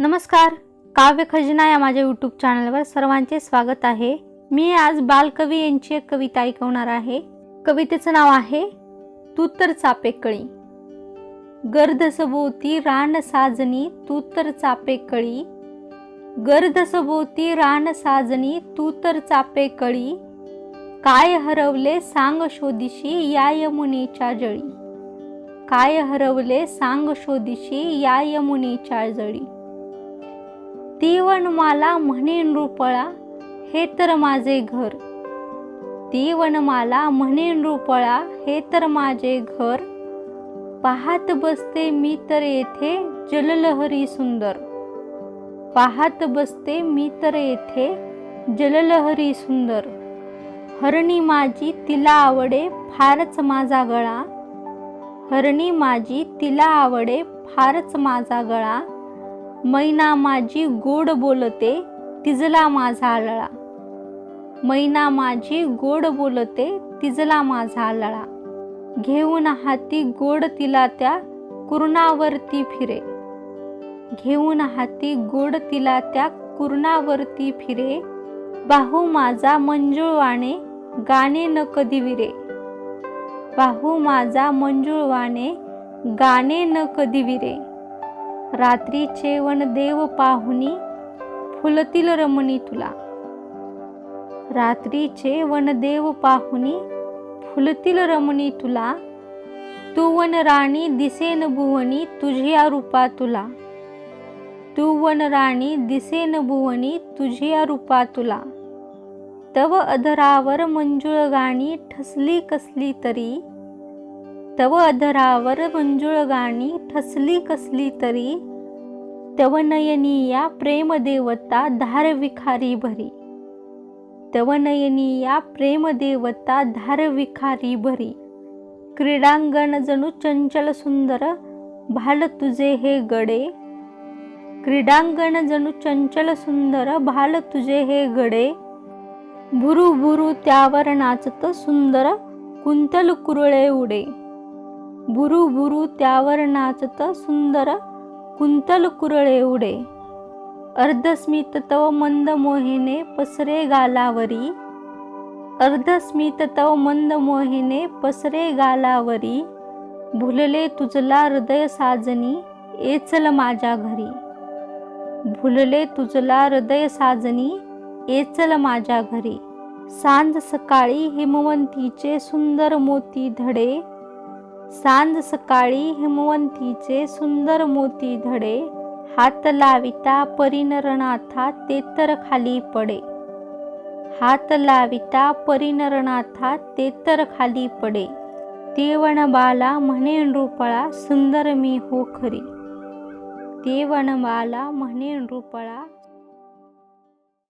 नमस्कार. काव्य खजिना या माझ्या यूट्यूब चॅनलवर सर्वांचे स्वागत आहे. मी आज बालकवी यांची एक कविता ऐकवणार आहे. कवितेचं नाव आहे तू तर चापे कळी. गर्द सभोवती रान साजनी तू तर चापे कळी. गर्द सभोवती रान साजनी तू तर चापे कळी. काय हरवले सांग शोधिशी या यमुनेच्या जळी. काय हरवले सांग शोधिशी या यमुनेच्या जळी. वनमाला म्हणे नृपळा हे तर माझे घर. ती वनमाला म्हणे नृपळा हे तर माझे घर. पाहत बसते मी तर येथे जललहरी सुंदर. पाहत बसते मी तर येथे जललहरी सुंदर. हरणी माझी तिला आवडे फारच माझा गळा. हरणी माझी तिला आवडे फारच माझा गळा. मैना माझी गोड बोलते तिजला माझा लळा. मैना माझी गोड बोलते तिजला माझा लळा. घेऊन हाती गोड तिला त्या कुरणावरती फिरे. घेऊन हाती गोड तिला त्या कुरणावरती फिरे. बाहू माझा मंजुळवाणे गाणे न कधी विरे. बाहू माझा मंजुळवाणे गाणे न कधी विरे. रात्रीचे वन देव पाहुनी फुलतील रमणी तुला. रात्रीचे वन देव पाहुनी फुलतील रमणी तुला. तू वन राणी दिसेन भुवनी तुझ्या रूपा तुला. तू वन राणी दिसेन भुवनी तुझ्या रूपा तुला. तव अधरावर मंजुळ गाणी ठसली कसली तरी तव अधरावर मंजुळ गाणी ठसली कसली तरी तव नयनीया प्रेम देवता धार विखारी भरी. तव नयनीया प्रेम देवता धार विखारी भरी. क्रीडांगण जणू चंचल सुंदर भाल तुझे हे गडे. क्रीडांगण जणू चंचल सुंदर भाल तुझे हे गडे. भुरू भुरू त्यावर नाचत सुंदर कुंतल कुरळे उडे. बुरु बुरू त्यावर नाचत सुंदर कुंतल कुरळ उडे. अर्धस्मित तव मंद मोहिने पसरे गालावरी. अर्धस्मित तव मंद मोहिने पसरे गालावरी. भुलले तुझला हृदय साजनी एचल माझ्या घरी. भुलले तुझला हृदय साजनी एचल माझ्या घरी. सांज सकाळी हिमवंतीचे सुंदर मोती धडे. सांज सकाळी हिमवंतीचे सुंदर मोती धडे हात लाविता परिनरनाथा ते तर खाली पडे. हात लाविता परिनरनाथा ते तर खाली पडे. देवणबाला बाला म्हणे नृपळा सुंदर मी हो खरी. देवणबाला बाला म्हणे नृपळा